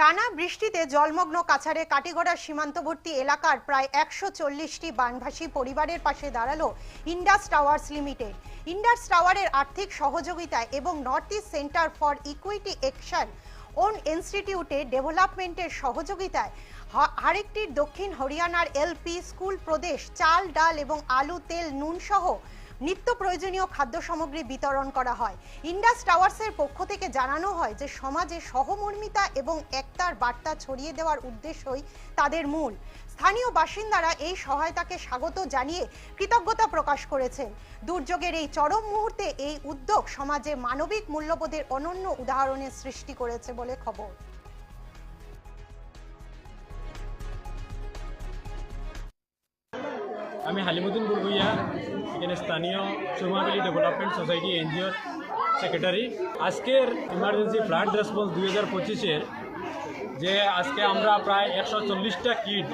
টানা বৃষ্টিতে জলমগ্ন কাছাড়ে কাটিগড়া সীমান্তবর্তী এলাকার প্রায় একশো চল্লিশটি বানভাসী পরিবারের পাশে দাঁড়াল ইন্ডাস টাওয়ার্স লিমিটেড। ইন্ডাস টাওয়ারের আর্থিক সহযোগিতায় এবং North East Centre for Equity Action on ইনস্টিটিউটে ডেভেলপমেন্টের সহযোগিতায় আরেকটির দক্ষিণ হরিয়ানার এলপি স্কুল প্রদেশ চাল, ডাল এবং আলু, তেল, নুন সহ নিত্য প্রয়োজনীয় খাদ্য সামগ্রী বিতরণ করা হয়। ইন্ডাস টাওয়ার্সের পক্ষ থেকে জানানো হয় যে, সমাজে সহমর্মিতা এবং একতার বার্তা ছড়িয়ে দেওয়ার উদ্দেশ্যই তাদের মূল। স্থানীয় বাসিন্দারা এই সহায়তাকে স্বাগত জানিয়ে কৃতজ্ঞতা প্রকাশ করেছেন। দুর্যোগের এই চরম মুহূর্তে এই উদ্যোগ সমাজে মানবিক মূল্যবোধের অনন্য উদাহরণের সৃষ্টি করেছে বলে খবর। আমি হালিমুদ্দিন বুড়ভুইয়া এখানে স্থানীয় সুরমাবেলি ডেভেলপমেন্ট সোসাইটি এনজিওর সেক্রেটারি আজকের ইমার্জেন্সি ফ্লাড রেসপন্স দুই হাজার পঁচিশের যে আজকে আমরা প্রায় একশো চল্লিশটা কিট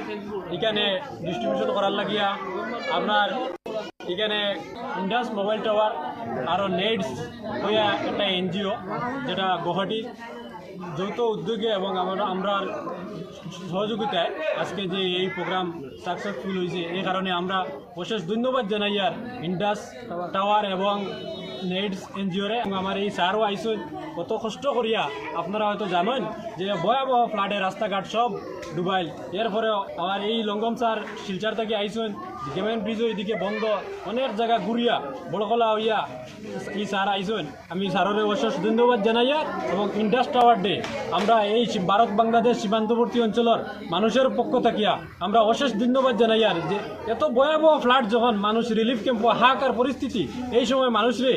এখানে ডিস্ট্রিবিউশন করার লাগিয়া আপনার এখানে ইন্ডাস মোবাইল টাওয়ার আরও নেটস হইয়া একটা এনজিও যেটা গুয়াহাটি যৌথ উদ্যোগে এবং আমরা আমরা সহযোগিতায় আজকে যে এই প্রোগ্রাম সাকসেসফুল হয়েছে এই কারণে আমরা অশেষ ধন্যবাদ জানাই আর ইন্ডাস টাওয়ার এবং নেটস এনজিওরে আমার এই স্যারও আইসুন, কত কষ্ট করিয়া আপনারা হয়তো জানেন যে ভয়াবহ ফ্লাডে রাস্তাঘাট সব ডুবাইল। এরপরে আমার এই লঙ্গম স্যার শিলচার থেকে আইসুন গেমেন ব্রিজও এদিকে বন্ধ, অনেক জায়গা ঘুরিয়া বড়কলা হইয়া। এই স্যার আইসুন আমি স্যারের অশেষ ধন্যবাদ জানাই এবং ইন্ডাস টাওয়ার ডে আমরা এই ভারত বাংলাদেশ সীমান্তবর্তী অঞ্চলের মানুষের পক্ষ থাকিয়া, আমরা অশেষ ধন্যবাদ জানাই আর যে এত ভয়াবহ ফ্লাড যখন মানুষ রিলিফ ক্যাম্প হাহাকার পরিস্থিতি এই সময় মানুষরে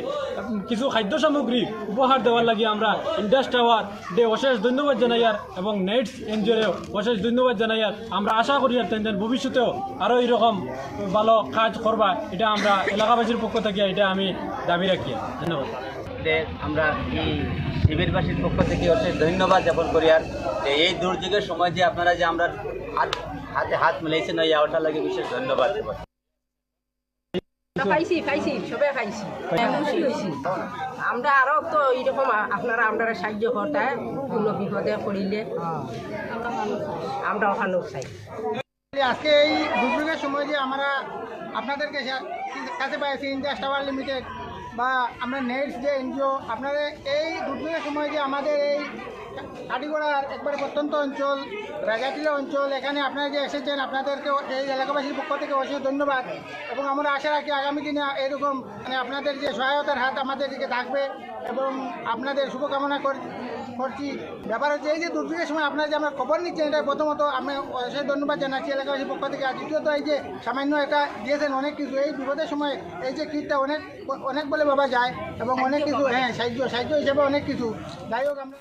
কিছু খাদ্য সামগ্রী উপহার দেওয়ার লাগি আমরা ইন্ডাস টাওয়ার ডে অশেষ ধন্যবাদ জানাই আর এবং নেটস এনজিওরেও অশেষ ধন্যবাদ জানাই আর আমরা আশা করি আর তেন ভবিষ্যতেও আরও এরকম ভালো কাজ করবা এটা আমরা এলাকাবাসীর পক্ষ থেকে এটা আমি দাবি রাখি। ধন্যবাদ। আমরা এই শিবিরবাসীর পক্ষ থেকে অশেষ ধন্যবাদ জ্ঞাপন করি আর যে এই দুর্যোগের সময় যে আপনারা যে আমরা হাত হাতে হাত মিলাইছেন ওই ওটার লাগে বিশেষ ধন্যবাদ জ্ঞাপন খাইছি খাইছি সবে খাইছি খুশি হয়েছি আমরা আরও তো এইরকম আপনারা আমরা সাহায্য করতে কোনো বিপদে পড়িলে আমরা ওখানেও চাই। আজকে এই দুর্যোগের সময় যে আমরা আপনাদেরকে কাছে পাইছি ইন্ডাস টাওয়ার লিমিটেড বা আমরা নেটস যে এনজিও আপনাদের এই দুর্যোগের সময় যে আমাদের এই কাটিগড়ার একবারে প্রত্যন্ত অঞ্চল রাজাটিলা অঞ্চল, এখানে আপনারা যে এসেছেন আপনাদেরকে এই এলাকাবাসীর পক্ষ থেকে অশেষ ধন্যবাদ এবং আমরা আশা রাখি আগামী দিনে এরকম মানে আপনাদের যে সহায়তার হাত আমাদের দিকে থাকবে এবং আপনাদের শুভকামনা কর- করছি। ব্যাপার হচ্ছে এই যে দুর্যোগের সময় আপনারা যে আমরা খবর নিচ্ছেন এটা প্রথমত আমি অশেষ ধন্যবাদ জানাচ্ছি এলাকাবাসীর পক্ষ থেকে। আর দ্বিতীয়ত এই যে সামান্য একটা দিয়েছেন অনেক কিছু, এই বিপদের সময় এই যে কিটটা অনেক অনেক বলে ভাবা যায় এবং অনেক কিছু হ্যাঁ সাহায্য সাহায্য হিসেবে অনেক কিছু। যাই হোক, আমরা